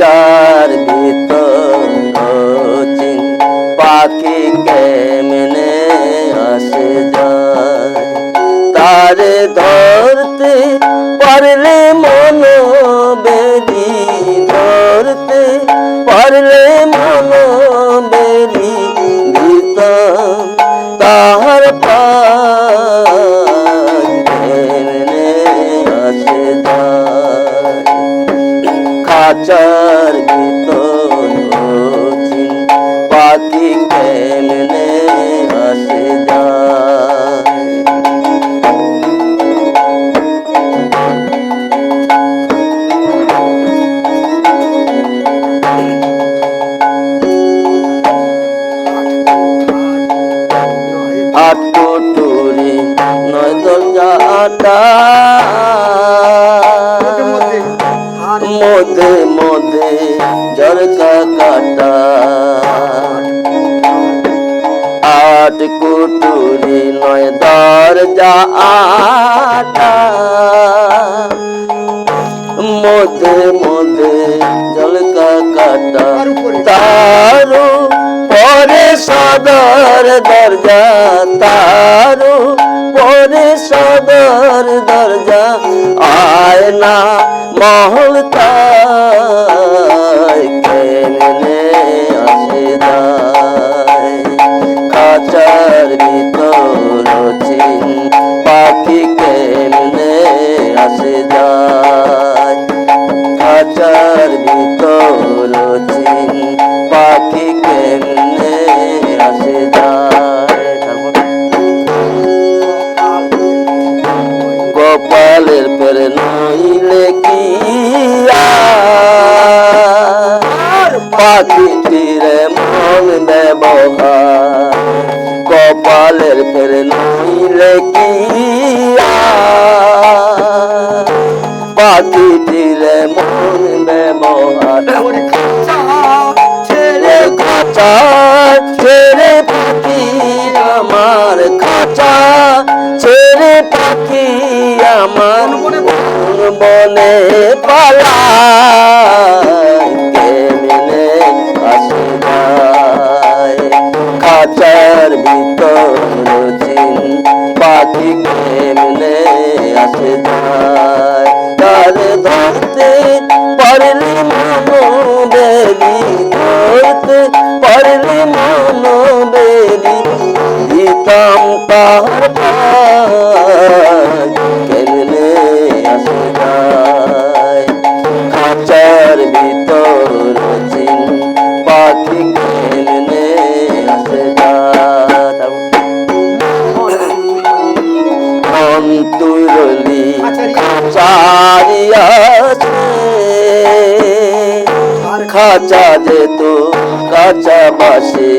খাঁচার ভিতর পাখি কেমনে আসে যায়? তারে ধরতে পারলে মন বেরি ধরতে পারলে মন বেরি দিতাম তাহার পায় কেমনে আসে যায়? খাঁচার আট কোটুরি নয় দরজাটা মধ্যে মধ্যে ঝরকা কাটা আট কুটুরি নয় দরজা আটা। মধ্যে মধ্যে ঝলকা কাটা তারু পরে সদর দরজা তারু পরে সদর দরজা মহল কেমনে আসে যায় খাঁচার ভিতর চিন কপালের পের নইলে কি পাখিটিরে মন ব্যবহার কপালের পের নইলে কি পাখিটিরে মন ব্যবহার ছেড়ে খাঁচা, ছেড়ে পাখি আমার খাঁচা। বনে পালায় কেমনে আসে যায়। খাঁচার ভিতর চিন পাখি কেমনে আসে তার ধরতে পারলি মনো বেলি ধরতে পারলি মনো বেলি দিতাম তাহার খাঁচা যেত কাঁচা বাসে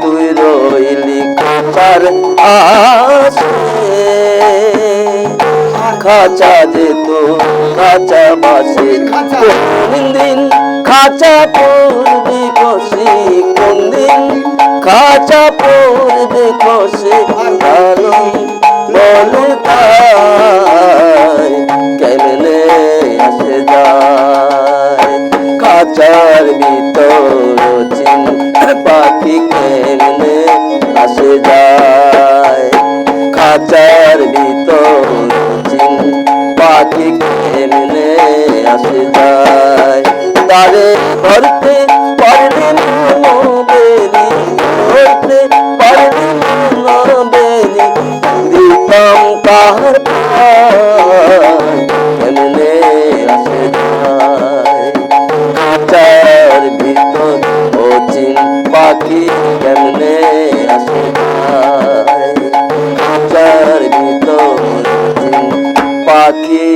তুই রইলি খাঁচার আসে খাঁচা যেত কাঁচা বাসে দিন খাঁচা পড়বে। যায় তারে ধরতে পারলে বেরি ধরতে পারলে বেরি দিতাম তাহার পায় আসে যায় ভিতর ও চিন পাখি কেমনে আসে যায় ভিতর চিন পাখি